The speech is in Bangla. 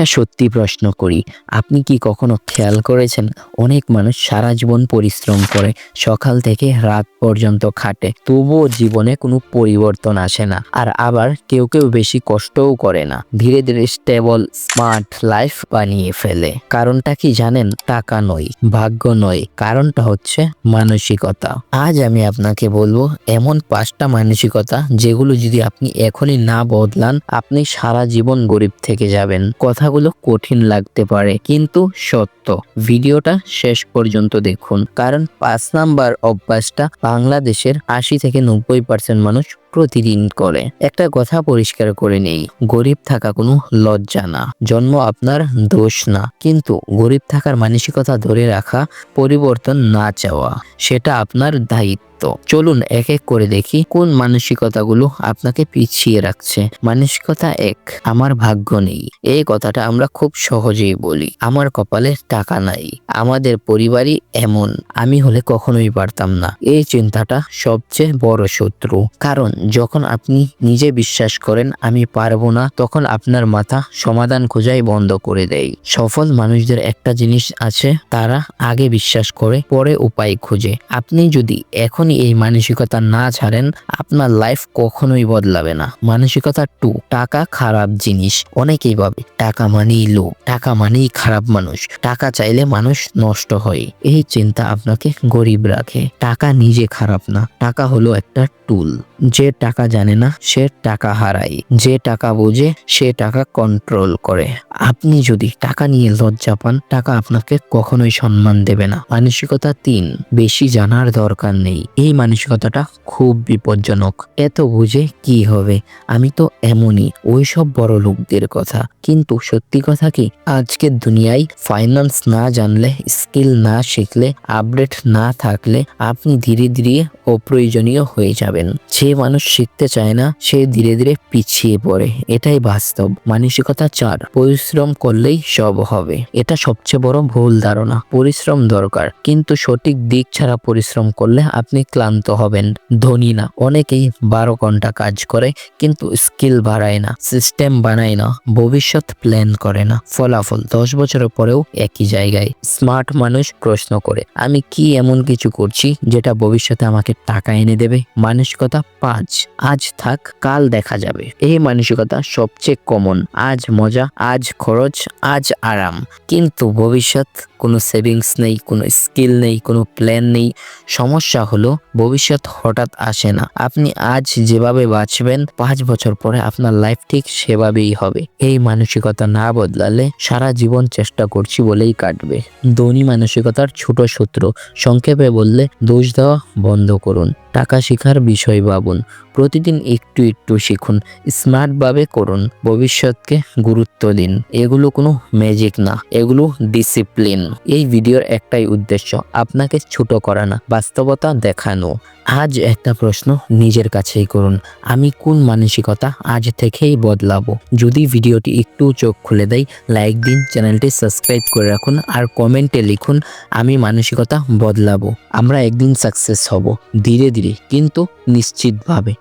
একটা সত্যি প্রশ্ন করি। আপনি কি কখনো খেয়াল করেছেন? অনেক মানুষ সারা জীবন পরিশ্রম করে, সকাল থেকে রাত পর্যন্ত খাটে। তবুও জীবনে কোনো পরিবর্তন আসে না। আর আবার কেউ কেউ বেশি কষ্টও করে না। ধীরে ধীরে স্টেবল স্মার্ট লাইফ বানিয়ে ফেলে। কারণটা কি জানেন? টাকা নয়, ভাগ্য নয়। কারণটা হচ্ছে মানসিকতা। আজ আমি আপনাকে বলব, এমন পাঁচটা মানসিকতা যেগুলো যদি আপনি এখনই না বদলান, আপনি সারা জীবন গরিব থেকে যাবেন। কথাগুলো কঠিন লাগতে পারে, কিন্তু সত্য। ভিডিওটা শেষ পর্যন্ত দেখুন, কারণ পাঁচ নাম্বার অভ্যাসটা বাংলাদেশের আশি থেকে নব্বই পার্সেন্ট মানুষ প্রতিদিন করে। একটা কথা পরিষ্কার করে নেই, গরিব থাকা কোনো লজ্জা না। জন্ম আপনার দোষ না, কিন্তু গরিব থাকার মানসিকতা ধরে রাখা, পরিবর্তন না চাওয়া, সেটা আপনার দায়িত্ব। চলুন এক এক করে দেখি কোন মানসিকতাগুলো আপনাকে পিছিয়ে রাখছে। মানসিকতা এক, আমার ভাগ্য নেই। এই কথাটা আমরা খুব সহজেই বলি। আমার কপালে টাকা নাই, আমাদের পরিবারই এমন, আমি হলে কখনোই পারতাম না। এই চিন্তাটা সবচেয়ে বড় শত্রু। কারণ যখন আপনি নিজে বিশ্বাস করেন, আমি পারব না, তখন আপনার মাথা সমাধান খোঁজাই বন্ধ করে দেয়। সফল মানুষদের একটা জিনিস আছে, তারা আগে বিশ্বাস করে, পরে উপায় খোঁজে। আপনি যদি এখনই এই মানসিকতা না ছাড়েন, আপনার লাইফ কখনোই বদলাবে না। মানসিকতা টু টাকা খারাপ জিনিস। অনেকেই ভাবে, টাকা মানেই লো টাকা মানেই খারাপ মানুষ, টাকা চাইলে মানুষ নষ্ট হয়। এই চিন্তা আপনাকে গরিব রাখে। টাকা নিজে খারাপ না, টাকা হলো একটা টুল যে টাকা জানে না, সে টাকা হারায়। যে টাকা বোঝে, সে টাকা কন্ট্রোল করে। আপনি যদি টাকা নিয়ে লজ্জা পান, টাকা আপনাকে কখনোই সম্মান দেবে না। মানসিকতা তিন, বেশি জানার দরকার নেই। এই মানসিকতাটা খুব বিপজ্জনক। এত বুঝে কি হবে? আমি তো এমনই ওই সব বড় লোকদের কথা। কিন্তু সত্যি কথা কি? আজকের দুনিয়ায় ফাইন্যান্স না জানলে স্কিল না শিখলে আপডেট না থাকলে, আপনি ধীরে ধীরে অপ্রয়োজনীয় হয়ে যাবেন যে মানুষ শিখতে চায় না, সে ধীরে ধীরে পিছিয়ে পড়ে। এটাই বাস্তব। মানসিকতা চার। পরিশ্রম করলেই সব হবে। এটা সবচেয়ে বড় ভুল ধারণা। পরিশ্রম দরকার। কিন্তু সঠিক দিক ছাড়া পরিশ্রম করলে আপনি ক্লান্ত হবেন। ধনী না। অনেকেই বারো ঘণ্টা কাজ করে, কিন্তু স্কিল বাড়ায় না, সিস্টেম বানায় না, ভবিষ্যৎ প্ল্যান করে না। ফলাফল দশ বছরের পরেও একই জায়গায়। স্মার্ট মানুষ প্রশ্ন করে, আমি কি এমন কিছু করছি, যেটা ভবিষ্যতে আমাকে টাকা এনে দেবে? মানসিকতা পাঁচ। আজ থাক, কাল দেখা যাবে। এই মানসিকতা সবচেয়ে কমন আজ মজা, আজ খরচ, আজ আরাম। কিন্তু ভবিষ্যৎ কোনো সেভিংস নেই, কোনো স্কিল নেই, কোনো প্ল্যান নেই। সমস্যা হলো ভবিষ্যৎ হঠাৎ আসে না। আপনি আজ যেভাবে বাঁচবেন, পাঁচ বছর পরে আপনার লাইফ ঠিক সেভাবেই হবে। এই মানসিকতা না বদলালে সারা জীবন চেষ্টা করছি বলেই কাটবে। ধনী মানসিকতার ছোট সূত্র সংক্ষেপে বললে দোষ দেওয়া বন্ধ করুন। টাকা শেখার বিষয় ভাবুন। প্রতিদিন একটু একটু শিখুন। স্মার্টভাবে করুন। ভবিষ্যৎকে গুরুত্ব দিন। এগুলো কোনো ম্যাজিক না। এগুলো ডিসিপ্লিন এই ভিডিওর একটাই উদ্দেশ্য, আপনাকে ছোট করা না, বাস্তবতা দেখানো। আজ একটা প্রশ্ন নিজের কাছেই করুন, আমি কোন মানসিকতা আজ থেকেই বদলাবো? যদি ভিডিওটি একটু চোখ খুলে দেয়, লাইক দিন, চ্যানেলটি সাবস্ক্রাইব করে রাখুন, আর কমেন্টে লিখুন, আমি মানসিকতা বদলাবো, আমরা একদিন সাকসেস হব, ধীরে ধীরে, কিন্তু নিশ্চিতভাবে।